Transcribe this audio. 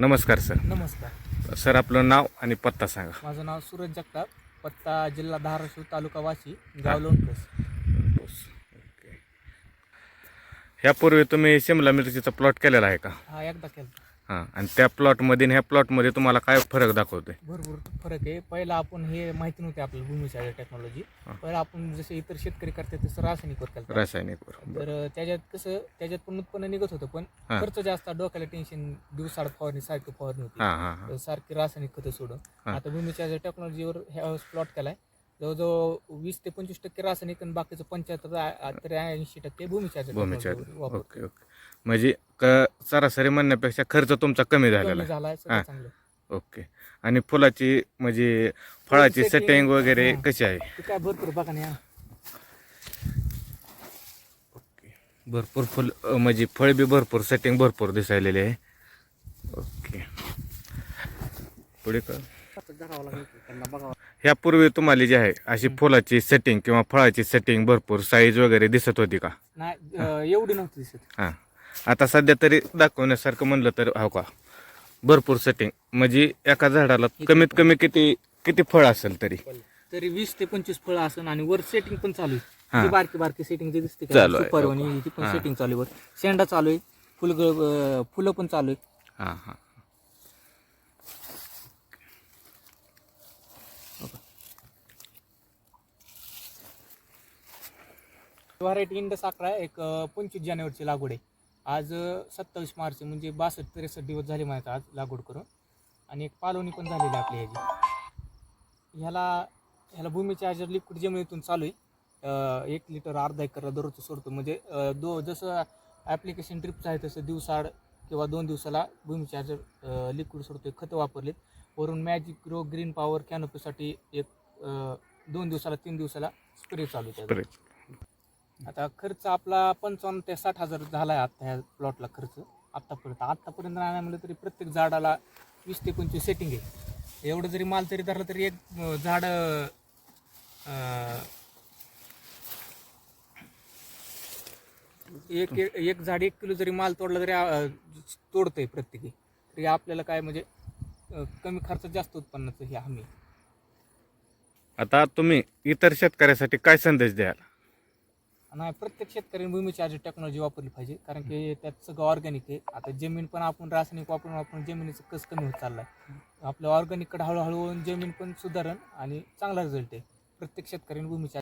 नमस्कार सर. नमस्कार. सर आपलं नाव आणि पत्ता सांगा. माझं नाव सूरज जगताप पत्ता जिल्हा धाराशिव तालुका वाशी गाव लोणकस. ओके. ह्यापूर्वी तुम्ही शिमला मिरचीचा प्लॉट केलेला आहे का? हा एकदा केला हां आणि त्या प्लॉटमध्ये आणि ह्या प्लॉटमध्ये तुम्हाला काय फरक दाखवतोय? भरपूर फरक आहे. पहिला आपण हे माहिती नव्हते आपल्याला भूमीच्या टेक्नॉलॉजी. पहिला आपण जसे इतर शेतकरी करतात तसं रासायनिक वर केलं रासायनिक तर त्याच्यात कसं त्याच्यात पण उत्पन्न निघत होतं पण. खर्च जास्त डोक्याला टेन्शन दिवसाड फवारणी सारखी फवारणी होती. सारखी रासायनिक खतं सोडून. आता भूमीच्या टेक्नॉलॉजीवर ह्या प्लॉट केलाय. जवळजवळ वीस ते पंचवीस टक्के रासायनिक आणि बाकीचं पंच्याहत्तर ते ऐंशी टक्के भूमीच्या भूमीच्या वापर ओके ओके. म्हणजे क सरासरी म्हणण्यापेक्षा खर्च तुमचा कमी झालेला कमी आहे. हा. सगळं चांगलं. ओके. आणि फुलाची म्हणजे फळाची setting, सेटिंग वगैरे हा. कशी आहे? ते काय भरपूर बघा ना या. भरपूर फुल अ, म्हणजे फळ बी भरपूर सेटिंग भरपूर दिसायलेली आहे. ओके. पुढे का ह्यापूर्वी तुम्हाला जी आहे अशी फुलाची सेटिंग किंवा फळाची सेटिंग भरपूर साईज वगैरे दिसत होती का? नाही अं, एवढी नव्हती दिसत. हां. आता सध्या तरी दाखवण्यासारखं म्हणलं तर हो का? भरपूर सेटिंग म्हणजे एका झाडाला कमीत कमी किती किती फळ असेल तरी? तरी वीस ते पंचवीस फळं असन आणि वर सेटिंग पण चालू हा. आहे ती बारकी बारकी सेटिंग जे दिसते चालू आहे. सुपारवाणी ती पण हा. सेटिंग चालू आहे. वर शेंडा चालू आहे. फुलग फुलं पण चालू आहे. हां हां. व्हरायटी इंडस अकरा एक पंचवीस जानेवारीची लागवड आहे. आज सत्तावीस मार्च म्हणजे बासष्ट त्रेसष्ट दिवस झाले माझ्या आज लागवड करून. आणि एक पालवणी पण झालेली आपली ह्याची. ह्याला ह्याला भूमी चार्जर लिक्विड जमिनीतून चालू आहे. एक लिटर अर्धा एकरला दररोज सोडतो. म्हणजे दो जसं ॲप्लिकेशन ट्रिपचं आहे तसं दिवसाड किंवा दोन दिवसाला भूमी चार्जर लिक्विड सोडतो खतं वापरलेत. वरून मॅजिक ग्रो ग्रीन पॉवर कॅनोपीसाठी एक दोन दिवसाला तीन दिवसाला स्प्रे चालू आहे आता खर्च आपला पंचावन्न ते साठ हजार झाला आहे आता ह्या प्लॉटला खर्च. आत्तापर्यंत आत्तापर्यंत नाही म्हणलं तरी प्रत्येक झाडाला वीस ते पंचवीस सेटिंग आहे. एवढं जरी माल तरी धरलं तरी एक झाड एक एक झाड एक किलो जरी माल तोडला तरी तोडतंय प्रत्येकी. तरी आपल्याला काय म्हणजे कमी खर्चात जास्त उत्पन्नाचं हे हमी. आहे. आता तुम्ही इतर शेतकऱ्यासाठी काय संदेश द्याल? नाही प्रत्येक शेतकऱ्यांनी भूमी चार्जर टेक्नॉलॉजी वापरली पाहिजे. कारण की त्यात सगळं ऑर्गॅनिक आहे. आता जमीन पण आपण रासायनिक वापरून वापरून जमिनीचं कस कमी होत चाललाय. आपल्या ऑर्गॅनिककडे हळूहळू जमीन पण सुधारण आणि चांगला रिझल्ट आहे. प्रत्येक शेतकऱ्याने भूमी